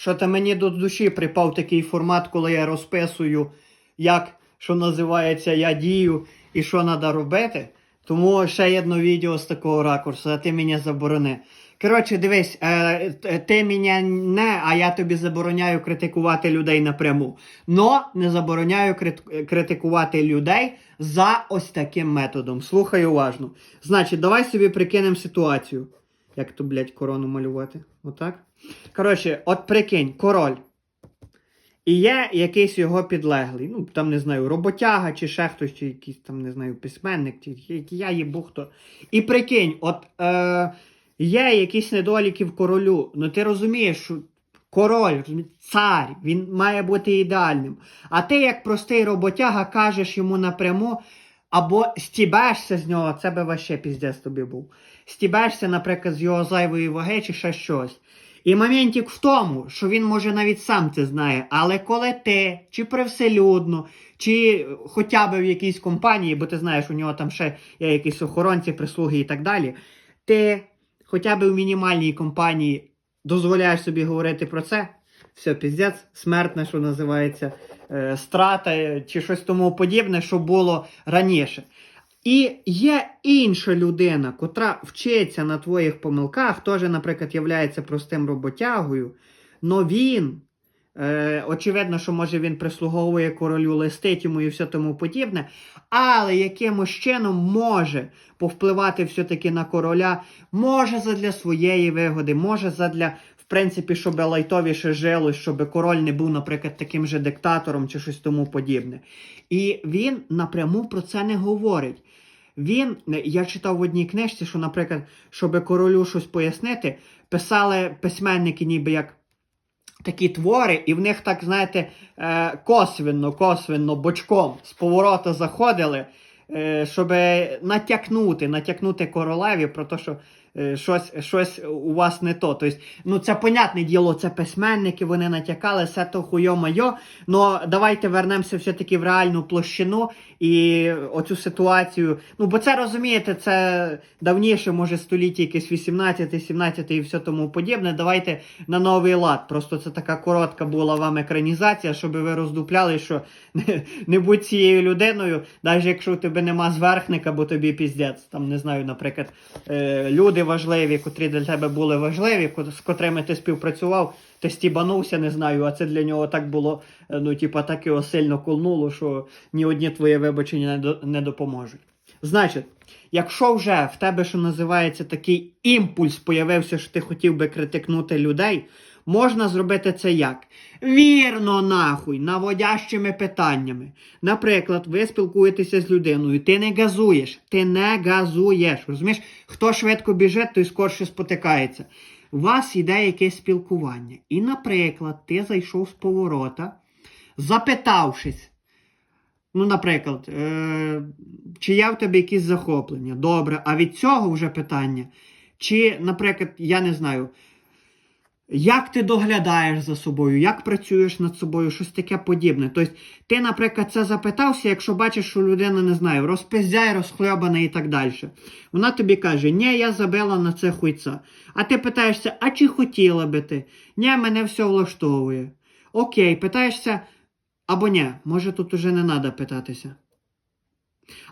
Що то мені до душі припав такий формат, коли я розписую, як що називається я дію і що треба робити. Тому ще одне відео з такого ракурсу, а ти мене заборони. Коротше, дивись, е, ти мене не, а я тобі забороняю критикувати людей напряму. Но не забороняю крит- критикувати людей за ось таким методом. Слухай уважно. Значить, давай собі прикинемо ситуацію. Як то, блядь, корону малювати? Отак? Коротше, от прикинь, король. І є якийсь його підлеглий. Ну, там не знаю, роботяга, чи ще хтось, чи якийсь там, не знаю, письменник, чи я їбу хто. І прикинь, от е, є якісь недоліки в королю. Ну ти розумієш, що король, цар, він має бути ідеальним. А ти, як простий роботяга, кажеш йому напряму, або стібешся з нього, це би ваще піздець тобі був. Стібешся, наприклад, з його зайвої ваги чи ще щось. І моментик в тому, що він може навіть сам це знає, але коли ти, чи привселюдно, чи хоча б в якійсь компанії, бо ти знаєш, у нього там ще є якісь охоронці, прислуги і так далі, ти хоча б в мінімальній компанії дозволяєш собі говорити про це, все, піздець, смертне, що називається, страта е, чи щось тому подібне, що було раніше. І є інша людина, котра вчиться на твоїх помилках, теж, наприклад, являється простим роботягою, но він, е, очевидно, що може він прислуговує королю, листить йому і все тому подібне, але якимось чином може повпливати все-таки на короля, може задля своєї вигоди, може задля, принципі, щоб лайтовіше жилось, щоб король не був, наприклад, таким же диктатором чи щось тому подібне. І він напряму про це не говорить. Він, я читав в одній книжці, що, наприклад, щоб королю щось пояснити, писали письменники, ніби як такі твори, і в них так, знаєте, е, косвенно, косвенно, бочком з поворота заходили, е, щоб натякнути, натякнути королеві про те, що щось, щось у вас не то. Тобто, ну це понятне діло, це письменники, вони натякали, все то хуйо-майо. Но давайте вернемося все-таки в реальну площину і оцю ситуацію. Ну, бо це розумієте, це давніше, може, століття якесь 18, 17 і все тому подібне. Давайте на новий лад. Просто це така коротка була вам екранізація, щоб ви роздупляли, що не, не будь цією людиною, навіть якщо у тебе нема зверхника, бо тобі піздець. Там не знаю, наприклад, е, люди важливі, котрі для тебе були важливі, з котрими ти співпрацював, ти стібанувся, не знаю, а це для нього так було, е, ну, типа, так його сильно колнуло, що ні одні твої вибачення не, до, не допоможуть. Значить, якщо вже в тебе, що називається, такий імпульс появився, що ти хотів би критикнути людей, можна зробити це як? Вірно, нахуй, наводящими питаннями. Наприклад, ви спілкуєтеся з людиною, ти не газуєш, ти не газуєш. Розумієш, хто швидко біжить, той скорше спотикається. У вас іде якесь спілкування. І, наприклад, ти зайшов з поворота, запитавшись. Ну, наприклад, е- чи є в тебе якісь захоплення? Добре, а від цього вже питання. Чи, наприклад, я не знаю, як ти доглядаєш за собою, як працюєш над собою, щось таке подібне. Тобто, ти, наприклад, це запитався, якщо бачиш, що людина не знаю, розпиздяй, розхльобана і так далі. Вона тобі каже, ні, я забила на це хуйця. А ти питаєшся, а чи хотіла би ти? Ні, мене все влаштовує. Окей, питаєшся, або ні, може тут уже не треба питатися.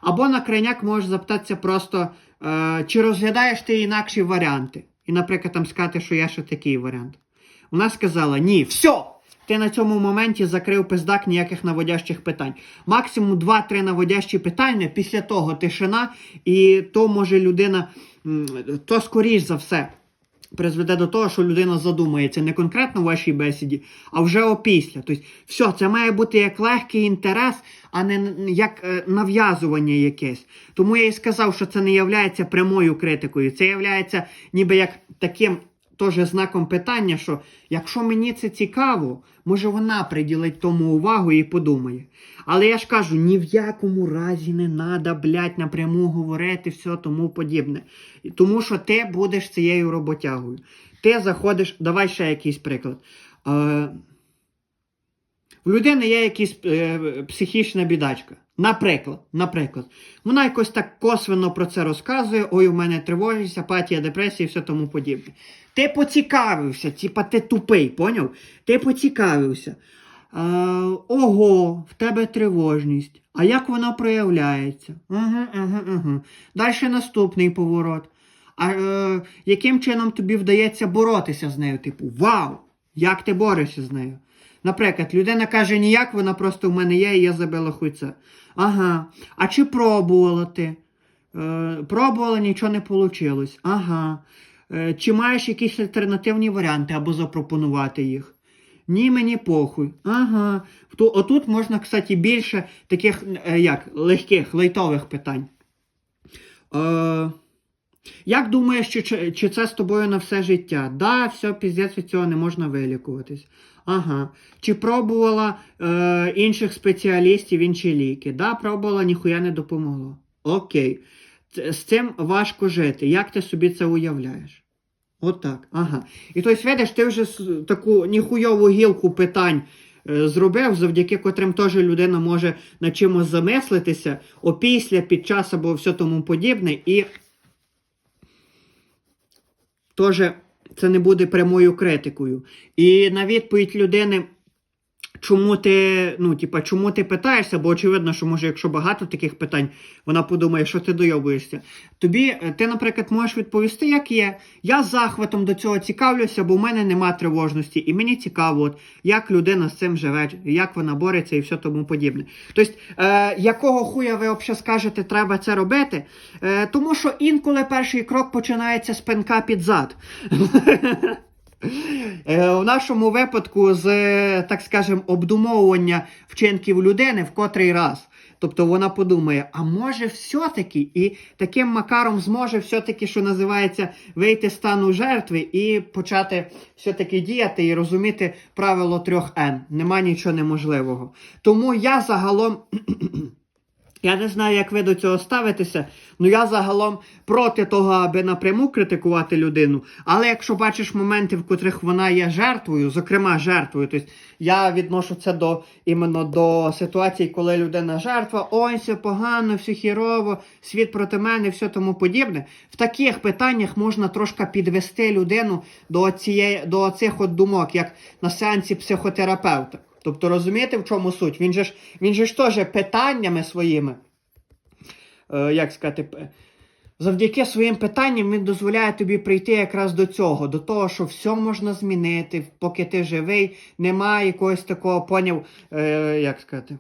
Або на крайняк можеш запитатися просто, е, чи розглядаєш ти інакші варіанти. І, наприклад, там сказати, що я ще такий варіант. Вона сказала: ні, все! Ти на цьому моменті закрив пиздак ніяких наводящих питань. Максимум 2-3 наводящі питання, після того тишина, і то може людина, то скоріш за все. Призведе до того, що людина задумається не конкретно в вашій бесіді, а вже опісля. Тобто, все, це має бути як легкий інтерес, а не як е, нав'язування якесь. Тому я і сказав, що це не є прямою критикою. Це є ніби як таким теж знаком питання, що якщо мені це цікаво, може вона приділить тому увагу і подумає. Але я ж кажу, ні в якому разі не треба, блядь, напряму говорити, все тому подібне. Тому що ти будеш цією роботягою. Ти заходиш, давай ще якийсь приклад. Е, в людини є якась е, психічна бідачка. Наприклад, наприклад, вона якось так косвенно про це розказує: ой, у мене тривожність, апатія, депресія і все тому подібне. Ти поцікавився, типа ти тупий, поняв? Ти поцікавився. Е, ого, в тебе тривожність. А як вона проявляється? Угу, угу, угу. Далі наступний поворот. А е, яким чином тобі вдається боротися з нею? Типу, вау! Як ти борешся з нею? Наприклад, людина каже ніяк, вона просто в мене є, і я забила хуйце. Ага. А чи пробувала ти? Е, пробувала, нічого не вийшло. Ага. Е, чи маєш якісь альтернативні варіанти або запропонувати їх? Ні, мені похуй. Ага. То, отут можна, кстати, більше таких е, як, легких, лайтових питань. Е, як думаєш, чи, чи, це з тобою на все життя? Да, все, піздець від цього не можна вилікуватись. Ага. Чи пробувала е, інших спеціалістів, інші ліки? Да, пробувала, ніхуя не допомогло. Окей. З цим важко жити. Як ти собі це уявляєш? Отак. Ага. І тобто, видиш, ти вже таку ніхуйову гілку питань е, зробив, завдяки котрим теж людина може над чимось замислитися, опісля, під час або все тому подібне, і теж це не буде прямою критикою. І на відповідь людини, чому ти, ну, типа, чому ти питаєшся, бо очевидно, що може, якщо багато таких питань, вона подумає, що ти дойобуєшся. Тобі, е, ти, наприклад, можеш відповісти, як є. Я з захватом до цього цікавлюся, бо в мене нема тривожності, і мені цікаво, от, як людина з цим живе, як вона бореться і все тому подібне. Тобто, е, якого хуя ви взагалі скажете, треба це робити? Е, тому що інколи перший крок починається з пенка під зад. Е, У нашому випадку з, е, так скажем, обдумовування вчинків людини в котрий раз. Тобто вона подумає, а може все-таки, і таким макаром зможе все-таки, що називається, вийти з стану жертви і почати все-таки діяти і розуміти правило трьох Н. Нема нічого неможливого. Тому я загалом. Я не знаю, як ви до цього ставитеся, але я загалом проти того, аби напряму критикувати людину. Але якщо бачиш моменти, в котрих вона є жертвою, зокрема жертвою, тобто я відношу це до іменно до ситуації, коли людина жертва, ой, все погано, все хірово, світ проти мене, все тому подібне. В таких питаннях можна трошки підвести людину до цієї до цих от думок, як на сеансі психотерапевта. Тобто розумієте, в чому суть? Він же ж він же ж теж питаннями своїми, е, як сказати, завдяки своїм питанням він дозволяє тобі прийти якраз до цього, до того, що все можна змінити, поки ти живий, немає якогось такого поняв, е, як сказати,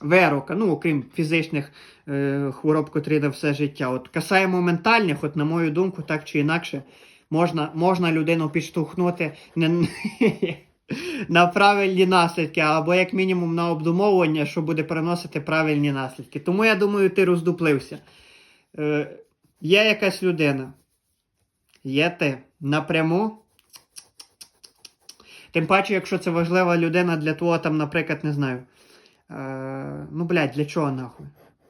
вирока, ну, окрім фізичних е, хвороб, котрі на все життя. От касаємо ментальних, от на мою думку, так чи інакше, можна, можна людину підштовхнути не, на правильні наслідки, або як мінімум на обдумовування, що буде приносити правильні наслідки. Тому я думаю, ти роздуплився. Е, є якась людина, є ти напряму. Тим паче, якщо це важлива людина для того, там, наприклад, не знаю. Е, ну, блядь, для чого нахуй?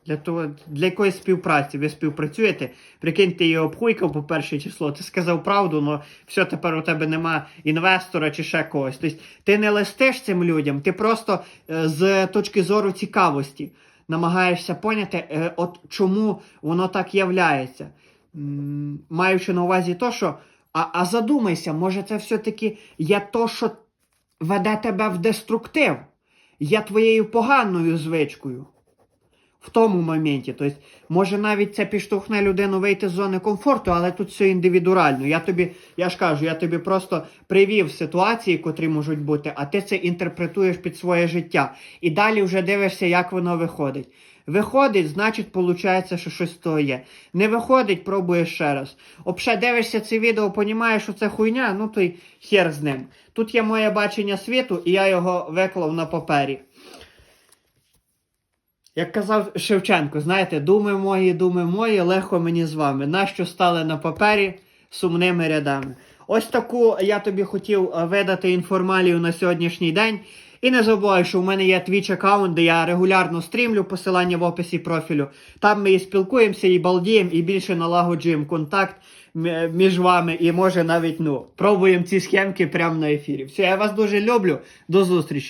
Для того, для якоїсь співпраці ви співпрацюєте, прикинь, ти її обхуйкав по перше число, ти сказав правду, але все тепер у тебе нема інвестора чи ще когось. Тобто ти не листиш цим людям, ти просто е, з точки зору цікавості намагаєшся поняти, е, от чому воно так являється. Маючи на увазі то, що а, а задумайся, може це все-таки є то, що веде тебе в деструктив, є твоєю поганою звичкою в тому моменті. Тобто, може навіть це підштовхне людину вийти з зони комфорту, але тут все індивідуально. Я тобі, я ж кажу, я тобі просто привів ситуації, котрі можуть бути, а ти це інтерпретуєш під своє життя. І далі вже дивишся, як воно виходить. Виходить, значить, виходить, що щось того є. Не виходить, пробуєш ще раз. Обше дивишся це відео, понімаєш, що це хуйня, ну то й хер з ним. Тут є моє бачення світу, і я його виклав на папері. Як казав Шевченко, знаєте, думи мої, думи мої, легко мені з вами. Нащо стали на папері сумними рядами? Ось таку я тобі хотів е, видати інформалію на сьогоднішній день. І не забувай, що в мене є Twitch аккаунт, де я регулярно стрімлю, посилання в описі профілю. Там ми і спілкуємося, і балдіємо, і більше налагоджуємо контакт між вами. І може навіть ну, пробуємо ці схемки прямо на ефірі. Все, я вас дуже люблю. До зустрічі.